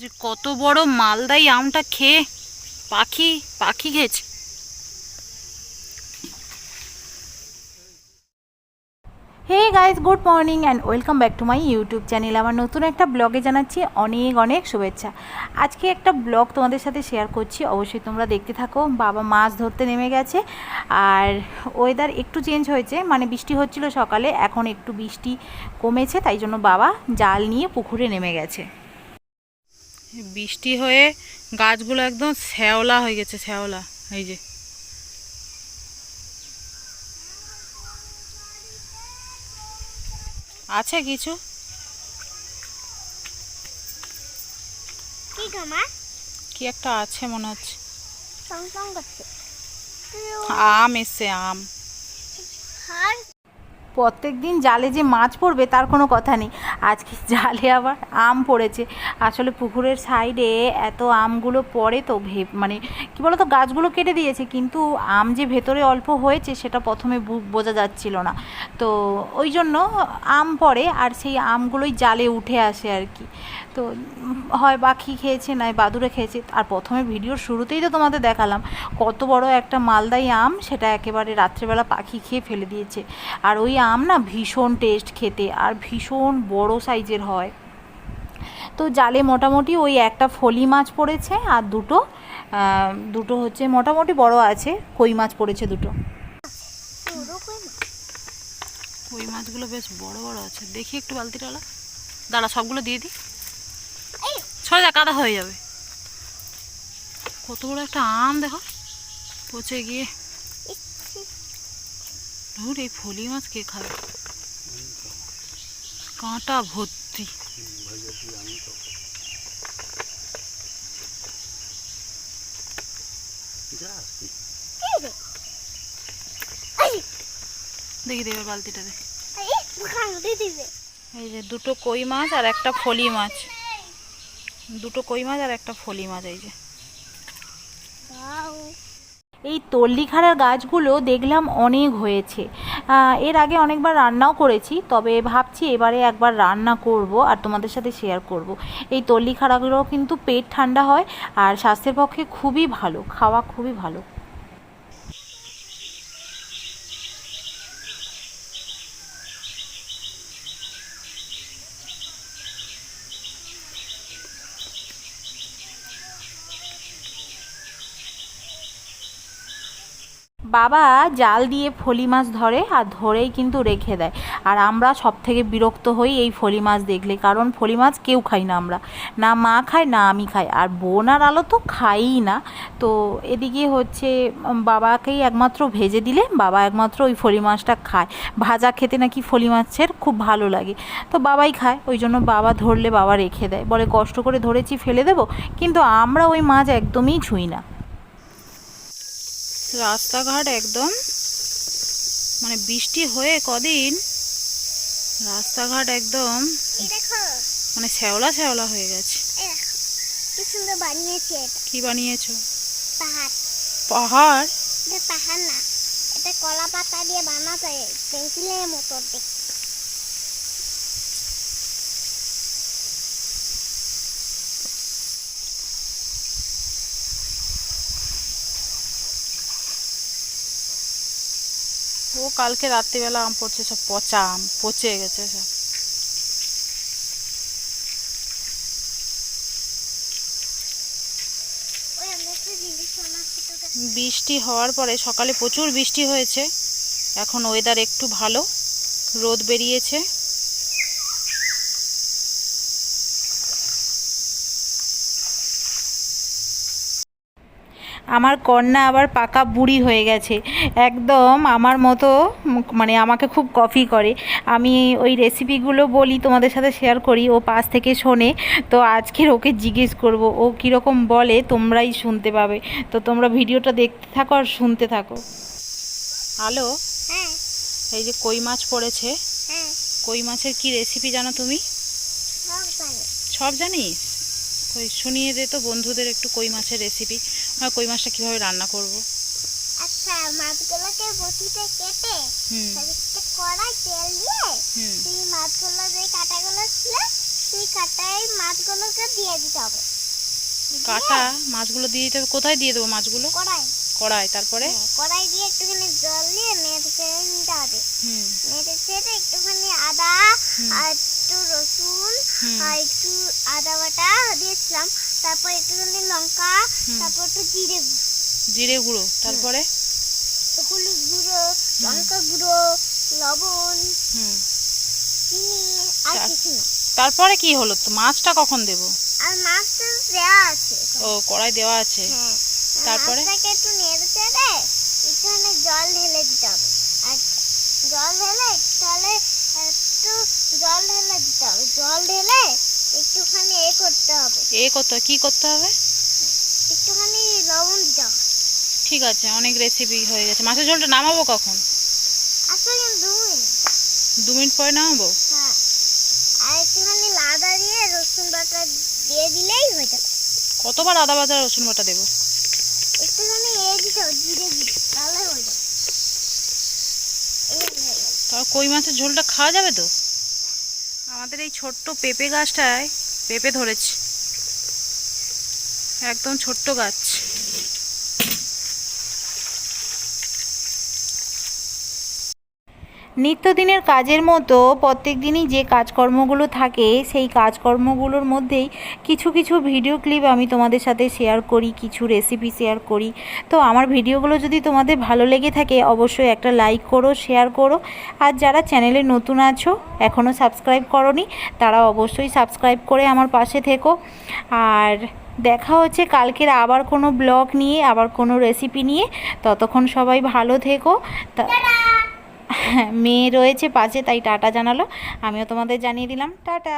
যে কত বড় মালদাই আমটা খেয়ে পাখি পাখি খেয়েছে। Hey guys good morning and welcome back to my YouTube channel আমার নতুন একটা ব্লগে জানাচ্ছি অনেক অনেক শুভেচ্ছা। আজকে একটা ব্লগ তোমাদের সাথে শেয়ার করছি। অবশ্যই তোমরা দেখতে থাকো। বাবা মাছ ধরতে নেমে গেছে আর ওয়েদার একটু চেঞ্জ হয়েছে। মানে বৃষ্টি হচ্ছিল সকালে, এখন একটু বৃষ্টি কমেছে, তাই জন্য বাবা জাল নিয়ে পুকুরে নেমে গেছে। বৃষ্টি হয়ে গাছগুলো একদম শ্যাওলা হয়ে গেছে শ্যাওলা। এই যে। আছে কিছু? কি একটা আছে মনে হচ্ছে। আম এসছে আম। প্রত্যেক দিন জালে যে মাছ পড়বে তার কোনো কথা নেই। আজকে জালে আবার আম পড়েছে। আসলে পুকুরের সাইডে এত আমগুলো পড়ে তো ভে মানে কী বলতো, গাছগুলো কেটে দিয়েছে, কিন্তু আম যে ভেতরে অল্প হয়েছে সেটা প্রথমে বোঝা যাচ্ছিল না। তো ওই জন্য আম পড়ে আর সেই আমগুলোই জালে উঠে আসে আর কি। তো হয় পাখি খেয়েছে, নয় বাদুড়ে খেয়েছে। আর প্রথমে ভিডিওর শুরুতেই তো তোমাদের দেখালাম, কত বড় একটা মালদাই আম সেটা একেবারে রাত্রেবেলা পাখি খেয়ে ফেলে দিয়েছে। আর ওই আম না ভীষণ টেস্ট খেতে আর ভীষণ বড় সাইজের হয়। তো জালে মোটামুটি ওই একটা ফলি মাছ পড়েছে আর দুটো দুটো হচ্ছে মোটামুটি বড় আছে, কই মাছ পড়েছে দুটো। কই মাছগুলো বেশ বড় বড় আছে। দেখি একটু বালতিটালা দাঁড়া, সবগুলো দিয়ে দিই। ছয় যা, কাদা হয়ে যাবে। কত বড় একটা আম দেখো। পচে গিয়ে। ধুর এই ফলি মাছ কে খাবে। কাঁটা ভর্তি। দেখি দেবে বালতিটা দে। এই যে দুটো কই মাছ আর একটা ফলি মাছ। দুটো কই মাছ আর একটা ফলি মাছ, এই যে। এই তল্লিখাড়ার গাছগুলো দেখলাম অনেক হয়েছে। এর আগে অনেকবার রান্নাও করেছি, তবে ভাবছি এবারে একবার রান্না করব আর তোমাদের সাথে শেয়ার করব। এই তল্লিখাড়াগুলো কিন্তু পেট ঠান্ডা হয় আর স্বাস্থ্যের পক্ষে খুবই ভালো, খাওয়া খুবই ভালো। বাবা জাল দিয়ে ফলি মাছ ধরে আর ধরেই কিন্তু রেখে দেয়। আর আমরা সব থেকে বিরক্ত হই এই ফলি মাছ দেখলে, কারণ ফলি মাছ কেউ খাই না আমরা। না মা খায়, না আমি খাই। আর বোন আর আলো তো খাইই না। তো এদিকে হচ্ছে বাবাকেই একমাত্র ভেজে দিলে বাবা একমাত্র ওই ফলি মাছটা খায়। ভাজা খেতে নাকি ফলি মাছের খুব ভালো লাগে। তো বাবাই খায়, ওই জন্য বাবা ধরলে বাবা রেখে দেয়। বলে, কষ্ট করে ধরেছি, ফেলে দেবো? কিন্তু আমরা ওই মাছ একদমই ছুঁই না। রাস্তাঘাট একদম মানে বৃষ্টি হয়ে কদিন রাস্তাঘাট একদম মানে শ্যাওলা শ্যাওলা হয়ে গেছে। কি সুন্দর বানিয়েছি এটা। কি বানিয়েছো? পাহাড়। পাহাড়? এটা পাহাড় না এটা কলা পাতা দিয়ে বানাতে পেন্সিলের মতো দেখতে। ও কালকে রাত্রিবেলা আম পড়ছে, সব পচা আম, পচে গেছে সব। বৃষ্টি হওয়ার পরে, সকালে প্রচুর বৃষ্টি হয়েছে। এখন ওয়েদার একটু ভালো, রোদ বেরিয়েছে। আমার কন্যা আবার পাকা বুড়ি হয়ে গেছে। একদম আমার মতো মানে আমাকে খুব কপি করে। আমি ওই রেসিপিগুলো বলি তোমাদের সাথে শেয়ার করি ও পাশ থেকে শোনে। তো আজকের ওকে জিজ্ঞেস করব ও কীরকম বলে তোমরাই শুনতে পাবে। তো তোমরা ভিডিওটা দেখতে থাকো আর শুনতে থাকো। হ্যালো? হ্যাঁ। এই যে কই মাছ পড়েছে? হ্যাঁ। কই মাছের কি রেসিপি জানো তুমি? সব সব জানিস ওই শুনিয়ে দে তো বন্ধুদের একটু কই মাছের রেসিপি আমরা কই মাছটা কীভাবে রান্না করব? আচ্ছা মাছগুলোকে বটিতে কেটে তারপরে কড়াই তেল দিয়ে সেই মাছগুলো যে কাটাগুলো ছিল সেই কাটাই মাছগুলোকে দিয়ে দিতে হবে। কাটা মাছগুলো দিয়ে দিতে হবে। কোথায় দিয়ে দেবো মাছগুলো? কড়াই। কড়াই তারপরে? হ্যাঁ, কড়াই দিয়ে একটুখানি জল দিয়ে নেড়ে ছেড়ে নিতে হবে। হুম। নেড়ে চেড়ে একটুখানি আদা আর একটু রসুন আর একটু আদা বাটা দিয়েছিলাম। তারপর একটুখানি লঙ্কা তারপর একটু জিরে গুঁড়ো, জিরে গুঁড়ো তারপরে? হলুদ গুঁড়ো লঙ্কা গুঁড়ো লবণ হুম। চিনি আর কিছু না। তারপরে কি হলো? তো মাছটা কখন দেবো? আর মাছটা দেওয়া আছে ও কড়াই দেওয়া আছে। হ্যাঁ। তারপরে? মাছটাকে একটু নেড়ে চেড়ে একটুখানি জল ঢেলে দিতে হবে। আর জল ঢেলে তাহলে একটু জল ঢেলে দিতে হবে। জল ঢেলে একটুখানি এ করতে হবে। এ করতে কি করতে হবে? একটুখানি লবণ দিতে হবে ঠিক আছে অনেক রেসিপি হয়ে গেছে। মাছের ঝোলটা নামাবো কখন? আসলে কিন্তু দু মিনিট। দু মিনিট পরে নামাবো? হ্যাঁ। আর একটুখানি লাদা দিয়ে রসুন বাটা দিয়ে দিলেই হয়ে যাবে। কতবার আদা বাটা রসুন বাটা দেবো? একটুখানি এ দিতে হবে জিরে তাহলে হয়ে যাবে। তার কই মাছের ঝোলটা খাওয়া যাবে তো? আমাদের এই ছোট্ট পেঁপে গাছটায় পেঁপে ধরেছে। একদম ছোট্ট গাছ। নিত্যদিনের কাজের মতো প্রত্যেক দিনই যে কাজকর্মগুলো থাকে, সেই কাজকর্মগুলোর মধ্যেই কিছু কিছু ভিডিও ক্লিপ আমি তোমাদের সাথে শেয়ার করি, কিছু রেসিপি শেয়ার করি। তো আমার ভিডিওগুলো যদি তোমাদের ভালো লেগে থাকে, অবশ্যই একটা লাইক করো শেয়ার করো। আর যারা চ্যানেলে নতুন আছো এখনও সাবস্ক্রাইব করনি, তারা অবশ্যই সাবস্ক্রাইব করে আমার পাশে থেকো। আর দেখা হচ্ছে কালকের আবার কোনো ব্লগ নিয়ে, আবার কোনো রেসিপি নিয়ে। ততক্ষণ সবাই ভালো থেকো। তা মেয়ে রয়েছে পাশে তাই টাটা জানালো। আমিও তোমাদের জানিয়ে দিলাম। টাটা।